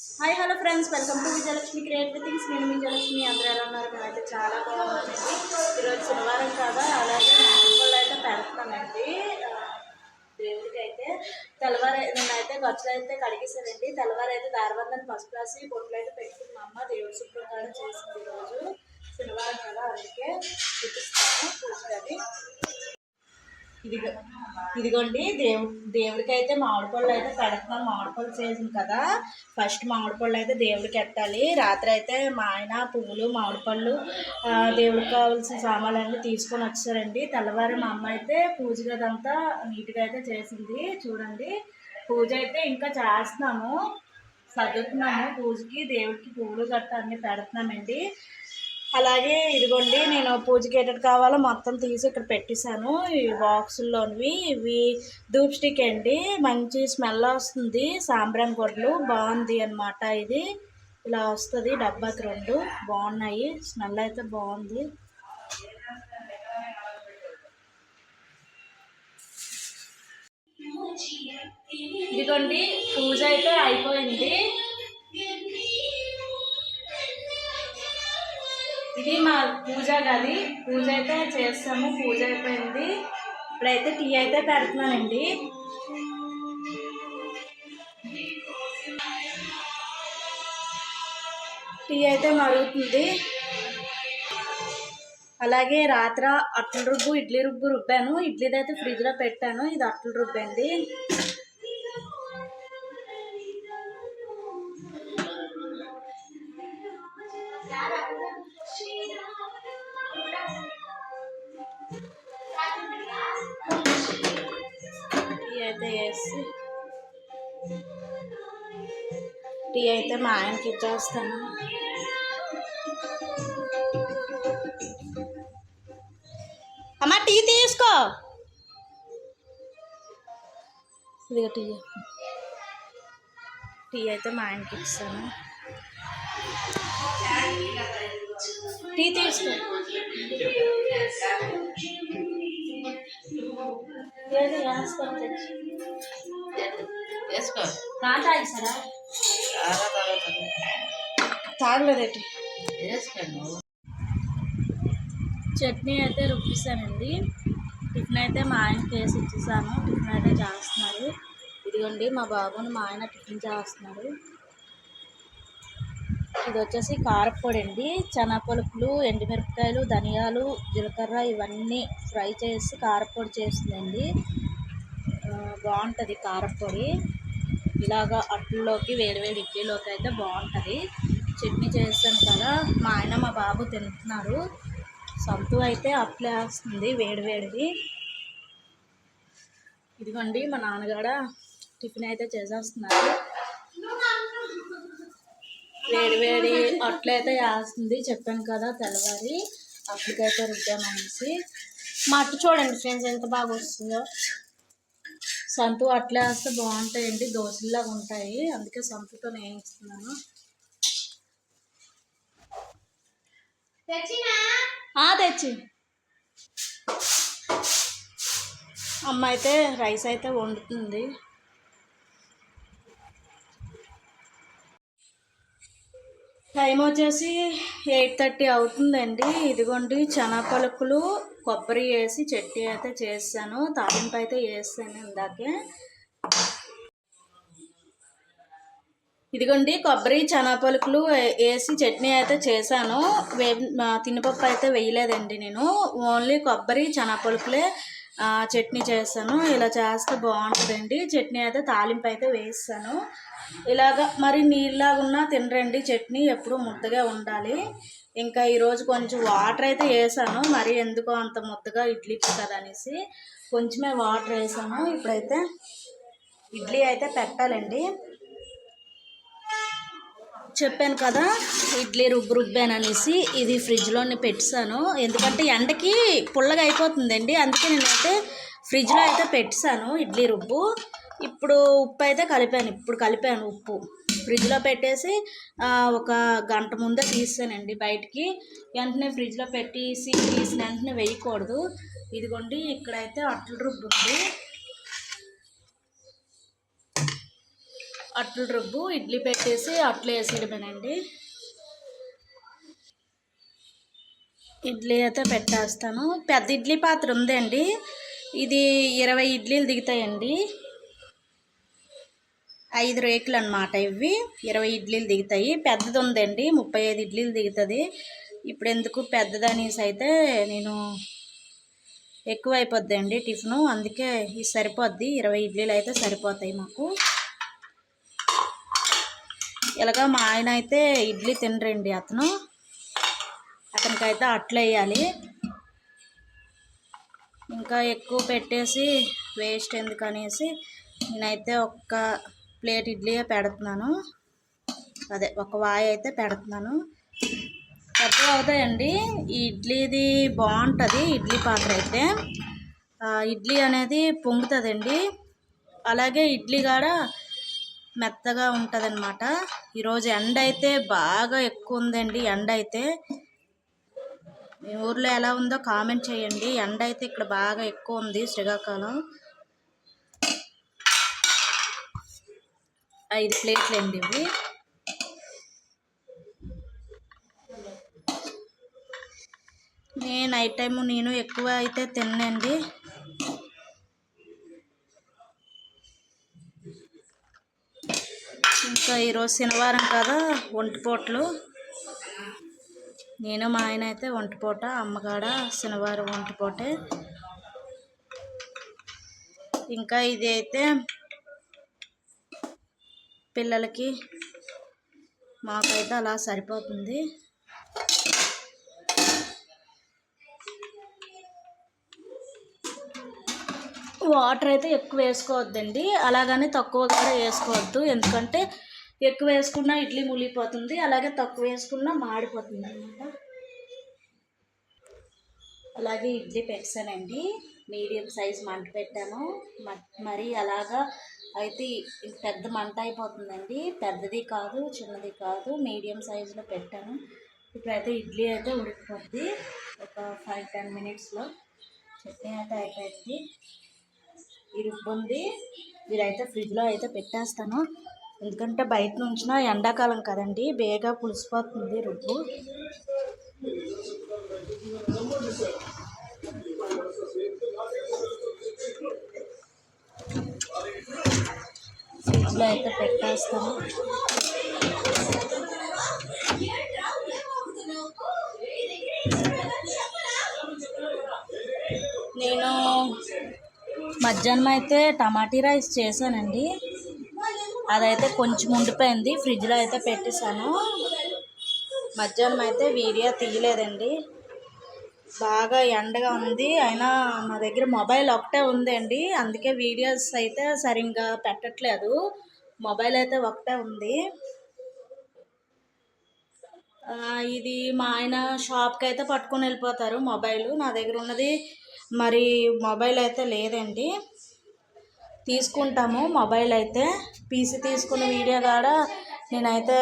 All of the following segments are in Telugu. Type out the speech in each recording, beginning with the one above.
Hi hello friends welcome to Vijayalakshmi creative things నేను విజయలక్ష్మి అందరూ ఎలా ఉన్నారు? మేమైతే చాలా బాగున్నామండి. ఈరోజు శనివారం కదా. అలాగే మామిడి అయితే పెడుతున్నానండి దేవుడికి అయితే తెల్లవారు నేనైతే గచ్చులు అయితే కడిగేశానండి తెల్లవారు అయితే దారబందని ఫస్ట్ క్లాస్ బొట్లు అయితే పెట్టుకుని మా అమ్మ దేవుడి శుభ్రంగా చేసింది ఈరోజు. శనివారం కదా అందుకే చూపిస్తాను. చూసారి ఇదిగో ఇదిగోండి దేవు దేవుడికి అయితే మామిడి పళ్ళు అయితే పెడుతున్నాం మామిడి పళ్ళు సీజన్ కదా. ఫస్ట్ మామిడి పళ్ళు అయితే దేవుడికి ఎట్టాలి? రాత్రి అయితే మా ఆయన పువ్వులు మామిడి పళ్ళు దేవుడికి కావాల్సిన సామాన్లన్నీ తీసుకొని వచ్చారండి. తెల్లవారు మా అమ్మ అయితే పూజ గదంతా నీట్గా అయితే చేసింది. చూడండి పూజ అయితే ఇంకా చేస్తున్నాము. సర్దుతున్నాము పూజకి దేవుడికి పువ్వులు గట్ట అన్నీ పెడుతున్నామండి. అలాగే ఇదిగోండి నేను పూజకి ఎటు కావాలో మొత్తం తీసి ఇక్కడ పెట్టేశాను. ఈ బాక్సుల్లోనివి ఇవి ధూప్ స్టిక్ అండి. మంచి స్మెల్ వస్తుంది. సాంబ్రాన్ గొడ్లు బాగుంది అన్నమాట ఇది. ఇలా వస్తుంది డబ్బాకి రెండు. బాగున్నాయి. స్మెల్ అయితే బాగుంది. ఇదిగోండి పూజ అయితే అయిపోయింది. ఇది మా పూజ గది. పూజ అయితే చేస్తాము. పూజ అయిపోయింది. ఇప్పుడైతే టీ అయితే పెడుతున్నానండి. టీ అయితే మరుగుతుంది. అలాగే రాత్ర అట్ల రుబ్బు ఇడ్లీ రుబ్బు రుబ్బాను. ఇడ్లీది అయితే ఫ్రిడ్జ్లో పెట్టాను. ఇది అట్ల రుబ్బింది. టీ అయితే మా ఆయనకి ఇచ్చేస్తాను అమ్మ టీ తీసుకో ఇదిగో టీ టీ అయితే మా ఆయనకి ఇస్తాను టీ తీసుకో తాగలేదేటి? చట్నీ అయితే రుబ్బిస్తానండి. టిఫిన్ అయితే మా ఆయనకి వేసి ఇచ్చేసాను. టిఫిన్ అయితే చేస్తున్నారు. ఇదిగోండి మా బాబుని మా ఆయన టిఫిన్ చేస్తున్నారు. ఇది వచ్చేసి కారపొడి అండి శనగపలుకులు ఎండుమిరపకాయలు ధనియాలు జీలకర్ర ఇవన్నీ ఫ్రై చేసి కారపొడి చేస్తుందండి. బాగుంటుంది కారపొడి. ఇలాగా అట్లలోకి వేడివేడి ఇడ్లీలోకి అయితే బాగుంటుంది చట్నీ చేస్తాను కదా మా ఆయన మా బాబు తింటున్నారు. సత్తు అయితే అట్లే వేస్తుంది వేడివేడిది ఇదిగోండి మా నాన్నగాడ టిఫిన్ అయితే చేసేస్తున్నారు. వేడి వేడి అట్లయితే వేస్తుంది. చెప్పాను కదా తెల్లవారి అట్లకైతే రుద్దామనేసి మా అట్టు చూడండి ఫ్రెండ్స్ ఎంత బాగా వస్తుందో. సంతు అట్లే వేస్తే బాగుంటాయండి. దోశల్లాగా ఉంటాయి. అందుకే సంతుతో నేను ఇస్తున్నాను. తెచ్చి. అమ్మ అయితే రైస్ అయితే వండుతుంది. టైం వచ్చేసి ఎయిట్ థర్టీ అవుతుందండి. ఇదిగోండి పలుకులు కొబ్బరి వేసి చట్నీ అయితే చేస్తాను తాలింపు అయితే వేస్తాను ఇందాకే. ఇదిగోండి కొబ్బరి పలుకులు వేసి చట్నీ అయితే చేశాను. వే తినపప్పు అయితే వేయలేదండి నేను. ఓన్లీ కొబ్బరి పలుకులే చట్నీ చేస్తాను. ఇలా చేస్తే బాగుంటుందండి. చట్నీ అయితే తాలింపు అయితే వేస్తాను. ఇలాగ మరి నీళ్ళలాగా తినరండి. చట్నీ ఎప్పుడు ముద్దగా ఉండాలి. ఇంకా ఈరోజు కొంచెం వాటర్ అయితే వేసాను. మరి ఎందుకో అంత ముద్దగా ఇడ్లీకి కదా అనేసి కొంచెమే వాటర్ వేసాను. ఇప్పుడైతే ఇడ్లీ అయితే పెట్టాలండి. చెప్పాను కదా ఇడ్లీ రుబ్బు రుబ్బాను అనేసి ఇది ఫ్రిడ్జ్లోనే పెట్టాను. ఎందుకంటే ఎండకి పుల్లగా అయిపోతుందండి. అందుకే నేనైతే ఫ్రిడ్జ్లో అయితే పెట్టాను ఇడ్లీ రుబ్బు. ఇప్పుడు ఉప్పు అయితే కలిపాను. ఇప్పుడు కలిపాను ఉప్పు. ఫ్రిడ్జ్లో పెట్టేసి ఒక గంట ముందే తీసానండి బయటికి. వెంటనే ఫ్రిడ్జ్లో పెట్టేసి తీసిన వెంటనే వేయకూడదు. ఇదిగోండి ఇక్కడైతే అట్ల రుబ్బు ఉంది అట్లు రుబ్బు ఇడ్లీ పెట్టేసి అట్లు వేసేయడమేనండి. ఇడ్లీ అయితే పెట్టేస్తాను. పెద్ద ఇడ్లీ పాత్ర ఉందండి. ఇది ఇరవై ఇడ్లీలు దిగుతాయండి. ఐదు రేకులు అనమాట ఇవి. ఇరవై ఇడ్లీలు దిగుతాయి. పెద్దది ఉందండి. ముప్పై ఐదు ఇడ్లీలు దిగుతుంది. ఇప్పుడు ఎందుకు పెద్దదనేసి అయితే నేను ఎక్కువ అయిపోద్ది అండి టిఫిను. అందుకే ఇది సరిపోద్ది. ఇరవై ఇడ్లీలు అయితే సరిపోతాయి మాకు. ఇలాగ మా ఆయన అయితే ఇడ్లీ తినరండి అతను. అతనికైతే అట్లా వేయాలి. ఇంకా ఎక్కువ పెట్టేసి వేస్ట్ ఎందుకనేసి నేనైతే ఒక్క ప్లేట్ ఇడ్లీ పెడుతున్నాను. అదే ఒక వాయి అయితే పెడుతున్నాను. పెద్ద అవుతాయండి. ఈ ఇడ్లీది బాగుంటుంది ఇడ్లీ పాత్ర అయితే. ఇడ్లీ అనేది పొంగుతుందండి. అలాగే ఇడ్లీ కాడ మెత్తగా ఉంటుంది అనమాట ఈరోజు ఎండ అయితే బాగా ఎక్కువ ఉందండి ఎండ అయితే మీ ఊర్లో ఎలా ఉందో కామెంట్ చేయండి. ఎండ అయితే ఇక్కడ బాగా ఎక్కువ ఉంది శ్రీకాకుళం. ఐదు ప్లేట్లు అండి ఇవి. నేను నైట్ టైము నేను ఎక్కువ అయితే తిన్నండి. ఇంకా ఈరోజు శనివారం కదా ఒంటిపూటలు. నేను మా ఆయన అయితే ఒంటిపూట అమ్మగాడ శనివారం ఒంటిపూటే. ఇంకా ఇది అయితే పిల్లలకి మాకైతే అలా సరిపోతుంది. వాటర్ అయితే ఎక్కువ వేసుకోవద్దండి. అలాగని తక్కువ కూడా వేసుకోవద్దు. ఎందుకంటే ఎక్కువ వేసుకున్నా ఇడ్లీ ములిగిపోతుంది అలాగే తక్కువ వేసుకున్నా మాడిపోతుంది అనమాట అలాగే ఇడ్లీ పెట్టానండి మీడియం సైజ్ మంట పెట్టాను. మ- మరి అలాగా అయితే ఇది పెద్ద మంట అయిపోతుందండి. పెద్దది కాదు చిన్నది కాదు మీడియం సైజులో పెట్టాను. ఇప్పుడైతే ఇడ్లీ అయితే ఉడికిపోద్ది. ఒక ఫైవ్ టెన్ మినిట్స్లో చట్నీ అయితే అయిపోయింది. ఈ రుబ్బు ఇదైతే ఫ్రిడ్జ్లో అయితే పెట్టేస్తాను. ఎందుకంటే బయట నుంచిన ఎండాకాలం కదండి బేగా పులిసిపోతుంది రుబ్బు. ఫ్రిడ్జ్లో అయితే పెట్టేస్తాను. నేను మధ్యాహ్నం అయితే టమాటీ రైస్ చేశానండి. అదైతే కొంచెం ఉండిపోయింది. ఫ్రిడ్జ్లో అయితే పెట్టేశాను. మధ్యాహ్నం అయితే వీడియో తీయలేదండి. బాగా ఎండగా ఉంది. అయినా నా దగ్గర మొబైల్ ఒకటే ఉందండి. అందుకే వీడియోస్ అయితే సరిగ్గా పెట్టట్లేదు. మొబైల్ అయితే ఒకటే ఉంది. ఇది మా ఆయన షాప్కి అయితే పట్టుకొని వెళ్ళిపోతారు మొబైల్. నా దగ్గర ఉన్నది మరి మొబైల్ అయితే లేదండి. తీసుకుంటాము. మొబైల్ అయితే పీసీ తీసుకున్న వీడియో కాడ నేనైతే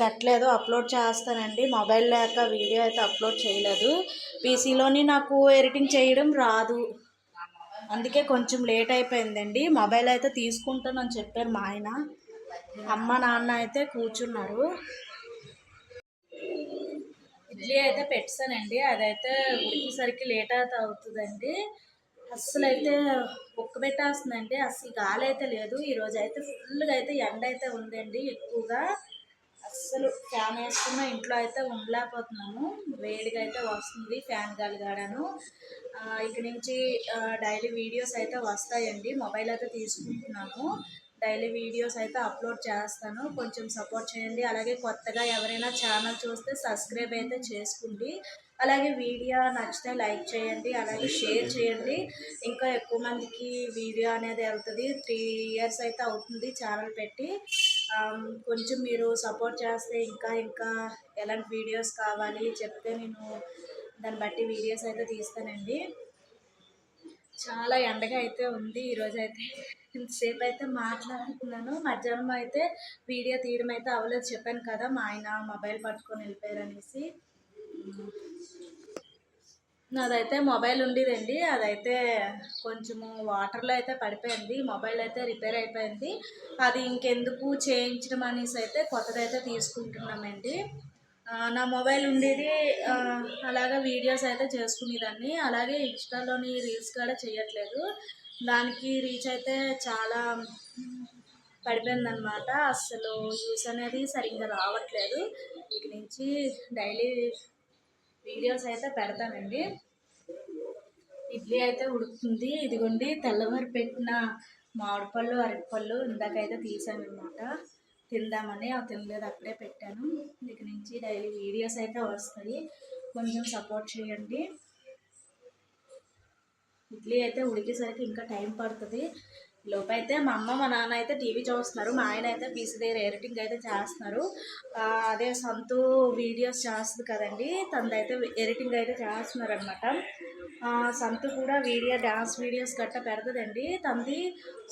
పెట్టలేదు అప్లోడ్ చేస్తానండి. మొబైల్ లేక వీడియో అయితే అప్లోడ్ చేయలేదు. పీసీలోని నాకు ఎడిటింగ్ చేయడం రాదు. అందుకే కొంచెం లేట్ అయిపోయిందండి. మొబైల్ అయితే తీసుకుంటానని చెప్పారు మా ఆయన. అమ్మ నాన్న అయితే కూర్చున్నారు. ఇడ్లీ అయితే పెట్టానండి. అదైతే ఉడికేసరికి లేట్ అయితే అవుతుందండి. అస్సలు అయితే ఉక్క పెట్టేస్తుందండి అస్సలు గాలి అయితే లేదు. ఈరోజు అయితే ఫుల్గా అయితే ఎండ అయితే ఉందండి ఎక్కువగా. అస్సలు ఫ్యాన్ వేసుకున్న ఇంట్లో అయితే ఉండలేకపోతున్నాము వేడిగా అయితే వస్తుంది ఫ్యాన్ గాలి గాడను. ఇక్కడి ఇక నుంచి డైలీ వీడియోస్ అయితే వస్తాయండి. మొబైల్ అయితే తీసుకుంటున్నాము డైలీ వీడియోస్ అయితే అప్లోడ్ చేస్తాను. కొంచెం సపోర్ట్ చేయండి. అలాగే కొత్తగా ఎవరైనా ఛానల్ చూస్తే సబ్స్క్రైబ్ అయితే చేసుకోండి. అలాగే వీడియో నచ్చితే లైక్ చేయండి అలాగే షేర్ చేయండి. ఇంకా ఎక్కువ మందికి వీడియో అనేది వెళ్తుంది. త్రీ ఇయర్స్ అయితే అవుతుంది ఛానల్ పెట్టి. కొంచెం మీరు సపోర్ట్ చేస్తే ఇంకా ఇంకా ఎలాంటి వీడియోస్ కావాలి చెప్తే నేను దాన్ని బట్టి వీడియోస్ అయితే తీస్తానండి. చాలా ఎండగా అయితే ఉంది ఈరోజు అయితే. ఇంతసేపు అయితే మాట్లాడుతున్నాను. మధ్యాహ్నం అయితే వీడియో తీయడం అయితే అవ్వలేదు. చెప్పాను కదా మా ఆయన మొబైల్ పట్టుకొని వెళ్ళిపోయారు అనేసి. నాదైతే మొబైల్ ఉండేదండి. అదైతే కొంచెము వాటర్లో అయితే పడిపోయింది. మొబైల్ అయితే రిపేర్ అయిపోయింది. అది ఇంకెందుకు చేయించడం అనేసి అయితే కొత్తదైతే తీసుకుంటున్నామండి. నా మొబైల్ ఉండేది అలాగే వీడియోస్ అయితే చేసుకునేదాన్ని. అలాగే ఇన్స్టాలోని రీల్స్ కూడా చేయట్లేదు. దానికి రీచ్ అయితే చాలా పడిపోయిందనమాట అసలు యూస్ అనేది సరిగ్గా రావట్లేదు. ఇక నుంచి డైలీ వీడియోస్ అయితే పెడతానండి. ఇడ్లీ అయితే ఉడుకుతుంది. ఇదిగోండి తెల్లవారు పెట్టిన మామిడిపళ్ళు అరటిపళ్ళు ఇందాకైతే తీసానమాట తిందామని అవి తినలేదు అక్కడే పెట్టాను. ఇక నుంచి డైలీ వీడియోస్ అయితే వస్తాయి. కొంచెం సపోర్ట్ చేయండి. ఇడ్లీ అయితే ఉడికేసరికి ఇంకా టైం పడుతుంది. లోపైతే మా అమ్మ మా నాన్న అయితే టీవీ చూస్తున్నారు. మా ఆయన అయితే పీసీ దగ్గర ఎడిటింగ్ అయితే చేస్తున్నారు. అదే సంతు వీడియోస్ చేస్తుంది కదండి. తనదైతే ఎడిటింగ్ అయితే చేస్తున్నారు అనమాట సంతు కూడా వీడియో డ్యాన్స్ వీడియోస్ గట్టా పెడతదండి. తనది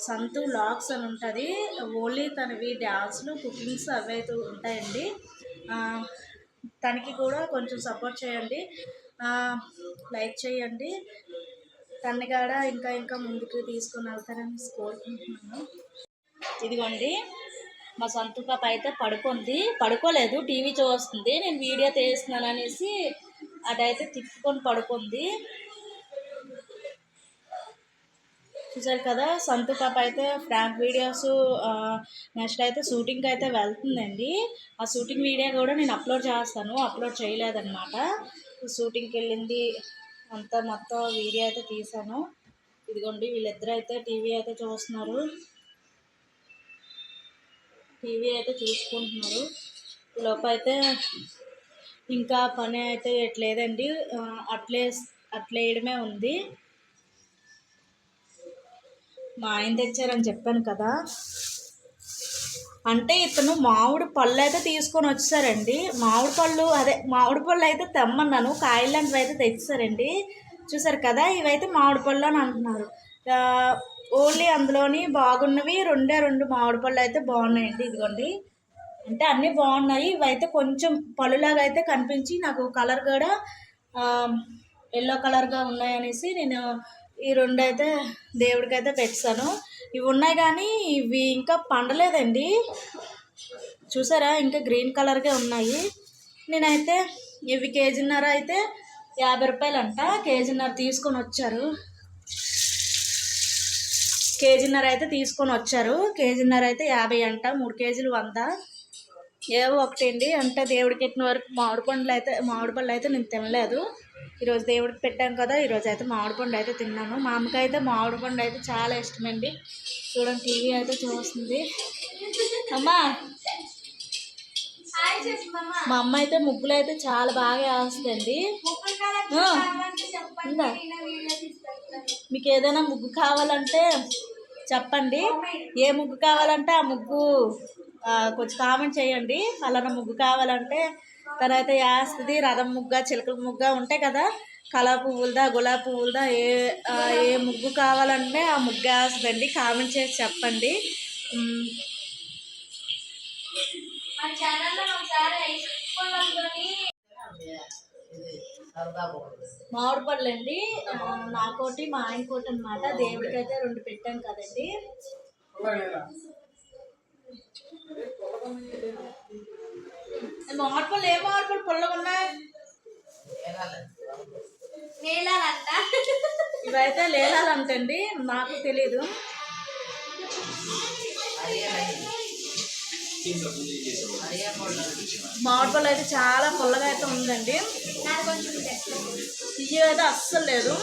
సంతు లాక్స్ అని ఉంటుంది. ఓన్లీ తనవి డ్యాన్స్లు కుకింగ్స్ అవి అయితే ఉంటాయండి. తనకి కూడా కొంచెం సపోర్ట్ చేయండి. లైక్ చేయండి. తన్ని కూడా ఇంకా ఇంకా ముందుకు తీసుకొని వెళ్తారని కోరుకుంటున్నాను. ఇదిగోండి మా సొంత పాప అయితే పడుకుంది. పడుకోలేదు టీవీ చూస్తుంది. నేను వీడియో తీస్తున్నాను అనేసి అటైతే తిప్పుకొని పడుకుంది. చూసారు కదా సంతు పాప అయితే ఫ్రాంక్ వీడియోస్ నెక్స్ట్ అయితే షూటింగ్కి అయితే వెళ్తుందండి. ఆ షూటింగ్ వీడియో కూడా నేను అప్లోడ్ చేస్తాను. అప్లోడ్ చేయలేదన్నమాట. షూటింగ్కి వెళ్ళింది అంతా మొత్తం వీడియో అయితే తీసాను ఇదిగోండి వీళ్ళిద్దరు అయితే టీవీ అయితే చూస్తున్నారు. టీవీ అయితే చూసుకుంటున్నారు. లోపైతే అయితే ఇంకా పని అయితే ఎట్లేదండి. అట్లే అట్లేయడమే ఉంది. మా ఆయన తెచ్చారని చెప్పాను కదా. అంటే ఇతను మామిడి పళ్ళు అయితే తీసుకొని వచ్చారండి. మామిడి పళ్ళు అదే మామిడి పళ్ళు అయితే తెమ్మన్నాను. కాయలు అయితే తెచ్చారండి చూసారు కదా ఇవైతే మామిడి పళ్ళు అని అంటున్నారు. ఓన్లీ అందులోని బాగున్నవి రెండే రెండు మామిడి పళ్ళు అయితే బాగున్నాయండి ఇదిగోండి. అంటే అన్నీ బాగున్నాయి. ఇవైతే కొంచెం పళ్ళులాగా అయితే కనిపించి నాకు కలర్ కూడా ఎల్లో కలర్గా ఉన్నాయనేసి నేను ఈ రెండు అయితే దేవుడికైతే పెట్టాను. ఇవి ఉన్నాయి కానీ ఇవి ఇంకా పండలేదండి. చూసారా? ఇంకా గ్రీన్ కలర్గా ఉన్నాయి. నేనైతే ఇవి కేజీన్నర అయితే యాభై రూపాయలంట. కేజీన్నర తీసుకొని వచ్చారు. కేజీన్నర అయితే తీసుకొని వచ్చారు. కేజీన్నర అయితే యాభై అంట. మూడు కేజీలు వంద. ఏవో ఒకటి అండి అంటే దేవుడికి ఎట్టిన వరకు మామిడి పండ్లు అయితే మామిడి పళ్ళు అయితే నేను తినలేదు. ఈరోజు దేవుడికి పెట్టాం కదా ఈరోజు అయితే మామిడి పండు అయితే తిన్నాను మా అమ్మకి అయితే మామిడి పండు అయితే చాలా ఇష్టమండి. చూడండి టీవీ అయితే చూస్తుంది. అమ్మా! మా అమ్మ అయితే ముగ్గులు అయితే చాలా బాగా వేస్తుందండి. ఉందా? మీకు ఏదైనా ముగ్గు కావాలంటే చెప్పండి. ఏ ముగ్గు కావాలంటే ఆ ముగ్గు కొంచెం కామెంట్ చేయండి. అలాన ముగ్గు కావాలంటే తనైతే వేస్తుంది రథం ముగ్గ చిలకల ముగ్గ ఉంటాయి కదా? కలర్ పువ్వులదా గులాబీ పువ్వులదా ఏ ఏ ముగ్గు కావాలంటే ఆ ముగ్గు వేస్తుందండి. కామెంట్ చేసి చెప్పండి. మామిడి పళ్ళు అండి నాకోటి మా ఆయన కోటి అనమాట దేవుడికి అయితే రెండు పెట్టాం కదండి. మార్పులు మామిడి పళ్ళు ఏ మార్పులు పుల్లగా ఉన్నాయి. ఇవైతే లేలాలంటండి నాకు తెలీదు. మార్పులు అయితే చాలా పుల్లగా అయితే ఉందండి. తీయ అయితే అస్సలు లేదు.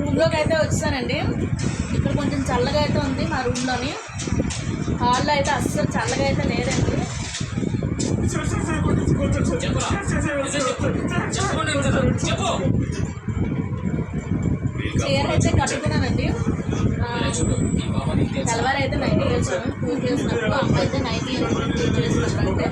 రూమ్లోకి అయితే వచ్చానండి. ఇక్కడ కొంచెం చల్లగా అయితే ఉంది మా రూమ్లోని. హాల్లో అయితే అస్సలు చల్లగా అయితే లేదండి. చీర అయితే కట్టుకున్నానండి. తెల్లవారు అయితే నైట్ వేసాను పూజ చేసినప్పుడు అమ్మ అయితే నైట్ పూజ చేసినప్పుడు అంటే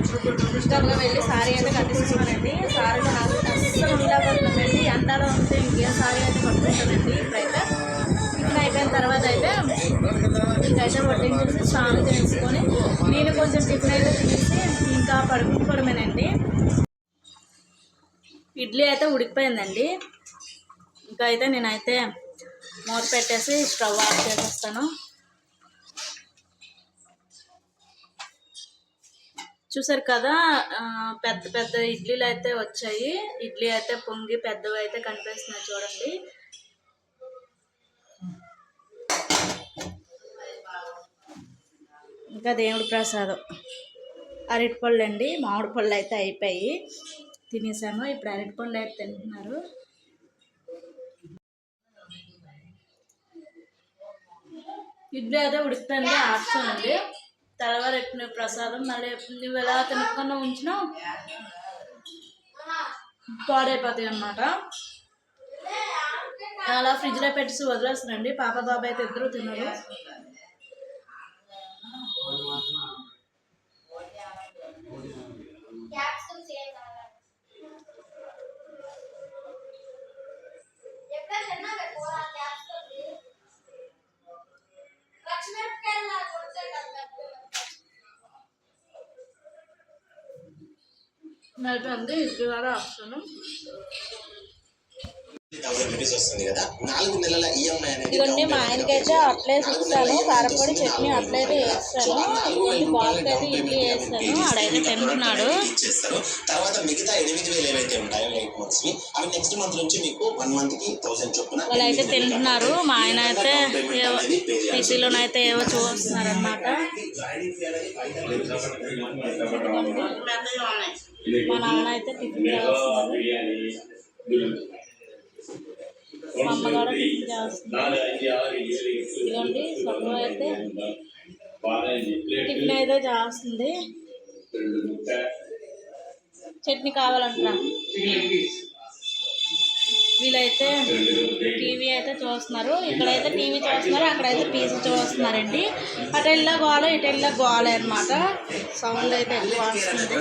ఇష్టంగా వెళ్ళి సారీ అయితే కట్టిస్తున్నానండి సారీ నాకు అస్సలు ఉండబోతుందండి అంతలో ఉంటే ఇంకేం సారీ అయితే కట్టుకుంటానండి ఇప్పుడైతే. టిఫిన్ అయిపోయిన తర్వాత అయితే ఇంకైతే వడ్డించేసి స్నానం చేసుకొని నేను కొంచెం టిఫిన్ అయితే తినేసి ఇంకా పడుకోవడమేనండి ఇడ్లీ అయితే ఉడికిపోయిందండి. ఇంకా అయితే నేనైతే మూత పెట్టేసి స్టవ్ ఆఫ్ చేసేస్తాను. చూసారు కదా పెద్ద పెద్ద ఇడ్లీలు అయితే వచ్చాయి. ఇడ్లీ అయితే పొంగి పెద్దవి అయితే కనిపిస్తున్నాయి చూడండి. ఇంకా దేవుడి ప్రసాదం. అరటిపళ్ళు అండి మామిడి పళ్ళు అయితే అయిపోయి తినేసాము. ఇప్పుడు అరటిపళ్ళు అయితే తింటున్నారు. ఇడ్లీ అయితే ఉడుకుతుంది ఆడుతానండి తెల్లవారెట్టిన ప్రసాదం మళ్ళీ నువ్వు ఎలా తినకుండా ఉంచినా పాడైపోతాయి అన్నమాట. అలా ఫ్రిడ్జ్లో పెట్టి వదిలేస్తానండి. పాప బాబా అయితే ఇద్దరు తిన్నారు నడిపండి ఇడ్లీ కూడా ఆప్షన్ థౌసండ్ రూపీస్ వస్తుంది కదా. నాలుగు నెలల ఈఎంఐ అనేది ఇవన్నీ మా ఆయనకైతే అట్లేసి ఇస్తాను కారపొడి చట్నీ అట్లయితే వేస్తాను బాల్కి అయితే ఇడ్లీ వేస్తాను ఆడైతే తింటున్నాడు ఇచ్చేస్తారు తర్వాత మిగతా ఎనిమిది వేలు ఏవైతే ఉంటాయో ఎయిట్ మంత్స్కి అవి నెక్స్ట్ మంత్ నుంచి మీకు వన్ మంత్కి థౌసండ్ చొప్పున వాళ్ళైతే తింటున్నారు. మా ఆయన అయితే ఏవో పీసీలోనైతే ఏవో చూస్తున్నారు అనమాట మా నాన్న అయితే టిఫిన్ చేస్తున్నారు. మా అమ్మ టిఫిన్ ఇదిగోండి సబ్బు అయితే టిఫిన్ అయితే చేస్తుంది. చట్నీ కావాలంటున్నా వీళ్ళైతే టీవీ అయితే చూస్తున్నారు. ఇక్కడైతే టీవీ చూస్తున్నారు అక్కడైతే పీసీ చూస్తున్నారండి. అటు వెళ్ళా గోల ఇటు వెళ్ళా గోల అనమాట సౌండ్ అయితే ఎక్కువ వస్తుంది.